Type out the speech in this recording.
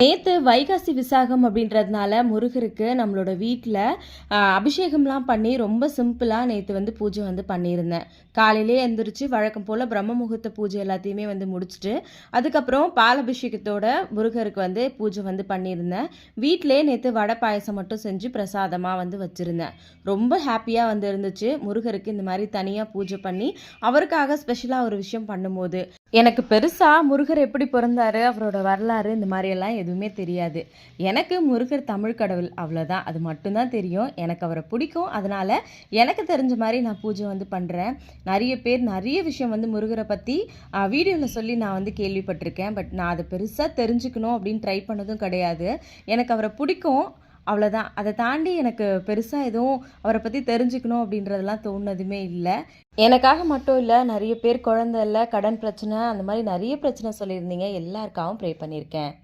நேற்று வைகாசி விசாகம் அப்படின்றதுனால முருகருக்கு நம்மளோட வீட்டில் அபிஷேகம்லாம் பண்ணி ரொம்ப சிம்பிளாக நேற்று வந்து பூஜை வந்து பண்ணியிருந்தேன். காலையிலே எழுந்திரிச்சு வழக்கம் போல் பிரம்ம முகூர்த்த பூஜை எல்லாத்தையுமே வந்து முடிச்சுட்டு அதுக்கப்புறம் பால் அபிஷேகத்தோட முருகருக்கு வந்து பூஜை வந்து பண்ணியிருந்தேன். வீட்டிலே நேற்று வடை பாயசம் மட்டும் செஞ்சு பிரசாதமாக வந்து வச்சுருந்தேன். ரொம்ப ஹாப்பியாக வந்து இருந்துச்சு. முருகருக்கு இந்த மாதிரி தனியாக பூஜை பண்ணி அவருக்காக ஸ்பெஷலாக ஒரு விஷயம் பண்ணும்போது எனக்கு பெருசாக முருகர் எப்படி பிறந்தாரு அவரோட வரலாறு இந்த மாதிரியெல்லாம் எதுவுமே தெரியாது. எனக்கு முருகர் தமிழ் கடவுள் அவ்வளோதான் அது மட்டும்தான் தெரியும். எனக்கு அவரை பிடிக்கும். அதனால் எனக்கு தெரிஞ்ச மாதிரி நான் பூஜை வந்து பண்ணுறேன் நிறைய பேர் நிறைய விஷயம் வந்து முருகரை பற்றி வீடியோவில் சொல்லி நான் வந்து கேள்விப்பட்டிருக்கேன். பட் நான் அதை பெருசாக தெரிஞ்சுக்கணும் அப்படின்னு ட்ரை பண்ணதும் கிடையாது. எனக்கு அவரை பிடிக்கும். அவ்வளோதான் அதை தாண்டி எனக்கு பெருசாக எதுவும் அவரை பற்றி தெரிஞ்சுக்கணும் அப்படின்றதெல்லாம் தோணுனதுமே இல்லை. எனக்காக மட்டும் இல்லை நிறைய பேர் குழந்தை இல்லை கடன் பிரச்சனை அந்த மாதிரி நிறைய பிரச்சனை சொல்லியிருந்தீங்க. எல்லாருக்காகவும் ப்ரே பண்ணியிருக்கேன்.